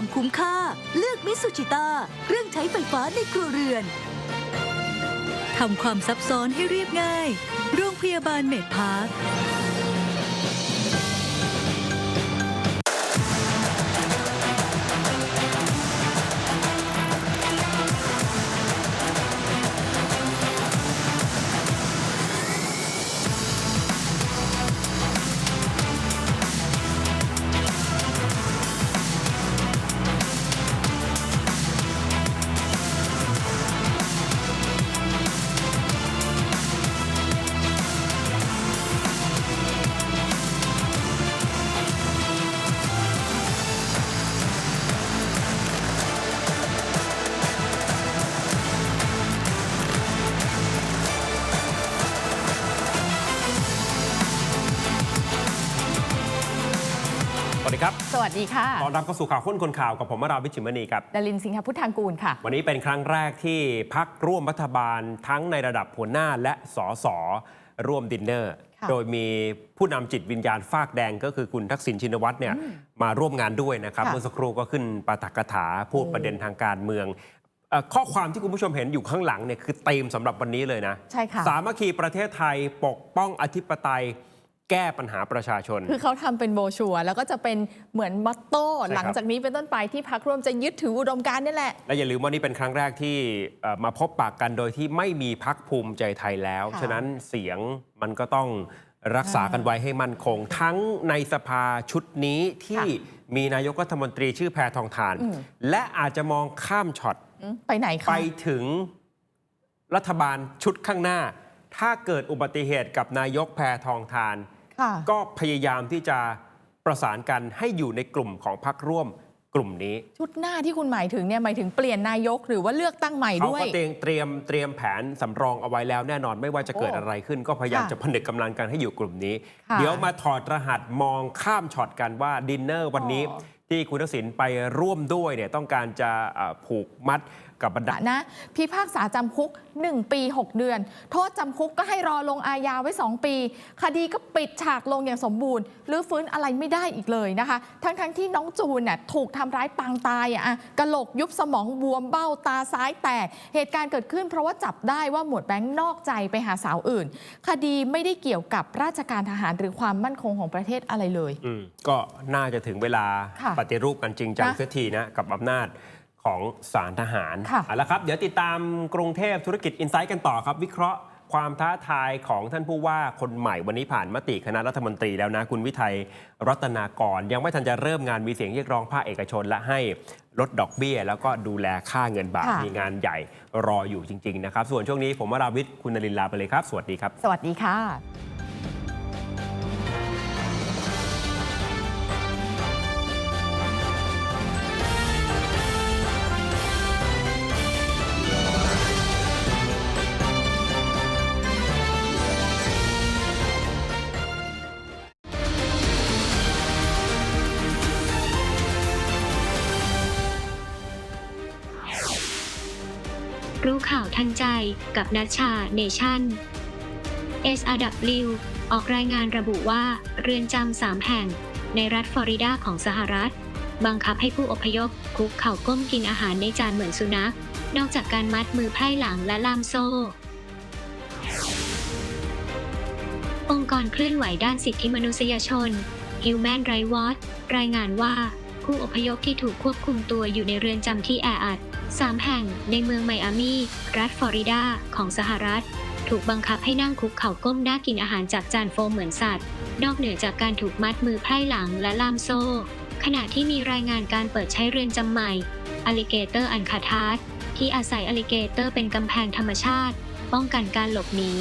ความคุ้มค่า เลือกมิสุชิต้าเครื่องใช้ไฟฟ้าในครัวเรือนทำความซับซ้อนให้เรียบง่าย โรงพยาบาลเมดพาร์ค ครับ สวัสดีค่ะต้อนรับเข้าสู่ข่าวค้นคนข่าวกับผมวราวิชิมณีครับ ดารินสิงหพุทธางกูลค่ะ วันนี้เป็นครั้งแรกที่พักร่วมรัฐบาลทั้งในระดับหัวหน้าและสสร่วมดินเนอร์ค่ะโดยมีผู้นำจิตวิญญาณฟากแดงก็คือคุณทักษิณชินวัตรเนี่ยมาร่วมงานด้วยนะครับค่ะเมื่อสักครู่ก็ขึ้นปาฐกถาพูดโอ้ประเด็นทางการเมืองเอ่อข้อความที่คุณผู้ชมเห็นอยู่ข้างหลังเนี่ยคือเต็มสำหรับวันนี้เลยนะ ใช่ค่ะ สามัคคีประเทศไทยปกป้องอธิปไตย แก้ปัญหาประชาชน คือเขาทำเป็นโบรชัวร์แล้วก็จะเป็นเหมือนมอตโต้ใช่ครับหลังจากนี้เป็นต้นไปที่พักร่วมจะยึดถืออุดมการณ์นี่แหละ และอย่าลืมว่านี่เป็นครั้งแรกที่เอ่อมาพบปากกันโดยที่ไม่มีพักภูมิใจไทยแล้วค่ะฉะนั้นเสียงมันก็ต้องรักษากันไว้ให้มั่นคง ทั้งในสภาชุดนี้ที่มีนายกรัฐมนตรีชื่อแพทองทาน และอาจจะมองข้ามช็อตอืมไปไหนคะไปถึงรัฐบาลชุดข้างหน้า ถ้าเกิดอุบัติเหตุกับนายกแพทองทานค่ะ ก็พยายามที่จะประสานกันให้อยู่ในกลุ่มของพักร่วมกลุ่มนี้ ชุดหน้าที่คุณหมายถึงเนี่ยหมายถึงเปลี่ยนนายกหรือว่าเลือกตั้งใหม่เขาด้วยก็เตรียมเตรียมเตรียมแผนสำรองเอาไว้แล้วแน่นอนไม่ว่าจะเกิดโอ้อะไรขึ้น ก็พยายามค่ะจะผนึกกำลังกันให้อยู่กลุ่มนี้ค่ะเดี๋ยวมาถอดรหัสมองข้ามช็อตกันว่าดินเนอร์วันนี้อ๋อที่คุณทักษิณไปร่วมด้วยเนี่ยต้องการจะเอ่อผูกมัด กับบรรดา นะพิพากษาจำคุก 1 ปี 6 เดือน โทษจำคุกก็ให้รอลงอาญาไว้ 2 ปี คดีก็ปิดฉากลงอย่างสมบูรณ์หรือฟื้นอะไรไม่ได้อีกเลยนะคะ ทั้งๆทที่น้องจูนน่ะถูกทำร้ายปางตายอะอะกระโหลกยุบสมองบวมเบ้าตาซ้ายแตก เหตุการณ์เกิดขึ้นเพราะว่าจับได้ว่าหมวดแบงค์นอกใจไปหาสาวอื่น คดีไม่ได้เกี่ยวกับราชการทหารหรือความมั่นคงของประเทศอะไรเลย อืมก็น่าจะถึงเวลาค่ะปฏิรูปกันจริงจังนะ เสียทีนะ กับอำนาจ ของสารทหารค่ะเอาละครับ เดี๋ยวติดตามกรุงเทพธุรกิจอินไซต์กันต่อครับ วิเคราะห์ความท้าทายของท่านผู้ว่าคนใหม่วันนี้ผ่านมติคณะรัฐมนตรีแล้วนะ คุณวิทัยรัตนากร ยังไม่ทันจะเริ่มงานมีเสียงเรียกร้องภาคเอกชน และให้ลดดอกเบี้ย แล้วก็ดูแลค่าเงินบาทค่ะมีงานใหญ่รออยู่จริง ๆ นะครับ ส่วนช่วงนี้ผมวราวิทย์คุณนรินทร์ลาไปเลยครับ สวัสดีครับ สวัสดีค่ะ รู้ข่าวทันใจกับนัชชาเนชั่น SRW ออกรายงานระบุว่าเรือนจำสามแห่ง ในรัฐฟลอริดาของสหรัฐ บังคับให้ผู้อพยพคุกเข่าก้มกินอาหารในจานเหมือนสุนัข นอกจากการมัดมือไพร่หลังและล่ามโซ่ องค์กรเคลื่อนไหวด้านสิทธิมนุษยชน Human Rights Watch รายงานว่า ผู้อพยพที่ถูกควบคุมตัวอยู่ในเรือนจำที่แออัดสามแห่งในเมืองไมอามีรัฐฟลอริดาของสหรัฐ ถูกบังคับให้นั่งคุกเข่าก้มหน้ากินอาหารจากจานโฟมเหมือนสัตว์ นอกเหนือจากการถูกมัดมือไพร่หลังและล่ามโซ่ ขณะที่มีรายงานการเปิดใช้เรือนจำใหม่อลิเกเตอร์อันคาทาสที่อาศัยอลิเกเตอร์เป็นกำแพงธรรมชาติ ป้องกันการหลบหนี